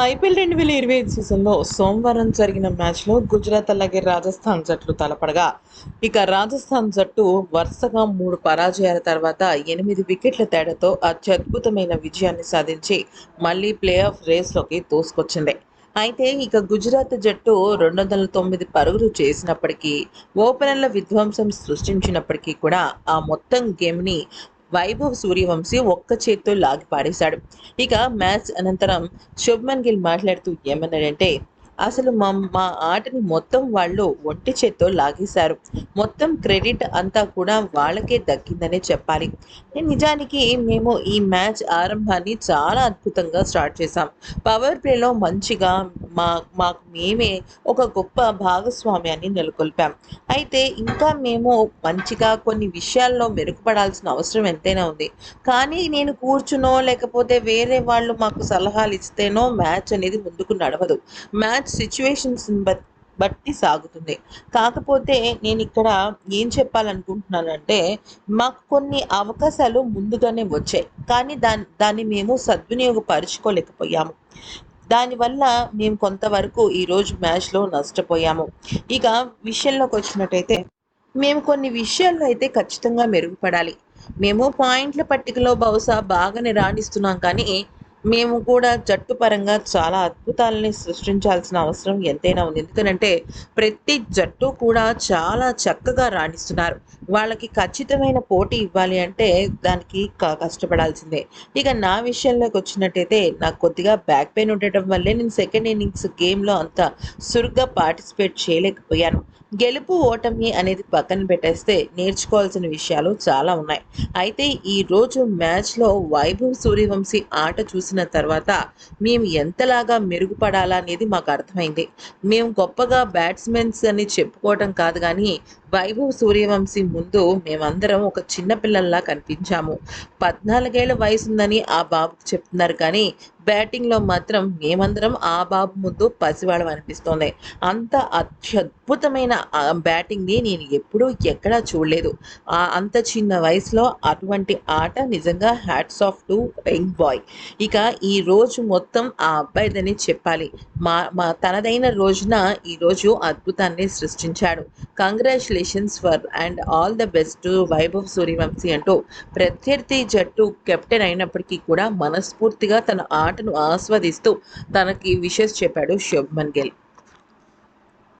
IPL రెండు వేల ఇరవై ఐదు సీజన్లో సోమవారం జరిగిన మ్యాచ్లో గుజరాత్ అలాగే రాజస్థాన్ జట్లు తలపడగా. ఇక రాజస్థాన్ జట్టు వరుసగా మూడు పరాజయాల తర్వాత ఎనిమిది వికెట్ల తేడాతో అత్యద్భుతమైన విజయాన్ని సాధించి మళ్ళీ ప్లే ఆఫ్ రేస్లోకి తోసుకొచ్చింది అయితే ఇక గుజరాత్ జట్టు రెండు వందల తొమ్మిది పరుగులు చేసినప్పటికీ ఓపెనర్ల విధ్వంసం సృష్టించినప్పటికీ కూడా ఆ మొత్తం గేమ్ని వైభవ్ సూర్యవంశీ ఒక్క చేత్తో లాగి పాడేశాడు ఇక మ్యాచ్ అనంతరం శుభ్మన్ గిల్ మాట్లాడుతూ ఏమన్నాడంటే అసలు మా మా ఆటని మొత్తం వాళ్ళు ఒంటి చేత్తో లాగేశారు. మొత్తం క్రెడిట్ అంతా కూడా వాళ్ళకే దక్కిందనే చెప్పాలి. నిజానికి మేము ఈ మ్యాచ్ ఆరంభాన్ని చాలా అద్భుతంగా స్టార్ట్ చేసాం పవర్ ప్లేలో మంచిగా మా మాకు మేమే ఒక గొప్ప భాగస్వామ్యాన్ని నెలకొల్పాం. అయితే ఇంకా మేము మంచిగా కొన్ని విషయాల్లో మెరుగుపడాల్సిన అవసరం ఎంతైనా ఉంది. కానీ నేను కూర్చునో లేకపోతే వేరే వాళ్ళు మాకు సలహాలు ఇస్తేనో మ్యాచ్ అనేది ముందుకు నడవదు. మ్యాచ్ సిచ్యువేషన్స్ బట్టి సాగుతుంది. కాకపోతే నేను ఇక్కడ ఏం చెప్పాలనుకుంటున్నానంటే మాకు కొన్ని అవకాశాలు ముందుగానే వచ్చాయి. కానీ దాని దాన్ని మేము సద్వినియోగపరుచుకోలేకపోయాము. దానివల్ల మేము కొంతవరకు ఈరోజు మ్యాచ్లో నష్టపోయాము. ఇక విషయంలోకి వచ్చినట్టయితే మేము కొన్ని విషయాల్లో అయితే ఖచ్చితంగా మెరుగుపడాలి. మేము పాయింట్ల పట్టికలో బహుశా బాగానే రాణిస్తున్నాం కానీ మేము కూడా జట్టు పరంగా చాలా అద్భుతాలని సృష్టించాల్సిన అవసరం ఎంతైనా ఉంది. ఎందుకంటే ప్రతి జట్టు కూడా చాలా చక్కగా రాణిస్తున్నారు. వాళ్ళకి ఖచ్చితమైన పోటీ ఇవ్వాలి అంటే దానికి కష్టపడాల్సిందే. ఇక నా విషయంలోకి వచ్చినట్టయితే నాకు కొద్దిగా బ్యాక్ పెయిన్ ఉండటం వల్లే నేను సెకండ్ ఇన్నింగ్స్ గేమ్లో అంత సురుగ్గా పార్టిసిపేట్ చేయలేకపోయాను. గెలుపు ఓటమి అనేది పక్కన పెట్టేస్తే నేర్చుకోవాల్సిన విషయాలు చాలా ఉన్నాయి. అయితే ఈరోజు మ్యాచ్లో వైభవ్ సూర్యవంశీ ఆట చూసి చూసిన తర్వాత మేము ఎంతలాగా మెరుగుపడాలా అనేది మాకు అర్థమైంది. మేము గొప్పగా బ్యాట్స్మెన్స్ అని చెప్పుకోవటం కాదు కానీ వైభవ్ సూర్యవంశీ ముందు మేమందరం ఒక చిన్న పిల్లల్లా కనిపించాము. పద్నాలుగేళ్ళ వయసు ఉందని ఆ బాబుకు చెప్తున్నారు కానీ బ్యాటింగ్లో మాత్రం మేమందరం ఆ బాబు ముందు పసివాళ్ళం అనిపిస్తోంది. అంత అత్యద్భుతమైన బ్యాటింగ్ని నేను ఎప్పుడూ ఎక్కడా చూడలేదు. ఆ అంత చిన్న వయసులో అటువంటి ఆట నిజంగా hats off to young boy. ఇక ఈ రోజు మొత్తం ఆ అబ్బాయిదని చెప్పాలి. మా మా తనదైన రోజున ఈరోజు అద్భుతాన్ని సృష్టించాడు. Congratulations for and all the best Vaibhav Suryavanshi అంటూ ప్రత్యర్థి జట్టు కెప్టెన్ అయినప్పటికీ కూడా మనస్ఫూర్తిగా తన ఆటను ఆస్వాదిస్తూ తనకి విషెస్ చెప్పాడు శుభ్మన్ గిల్.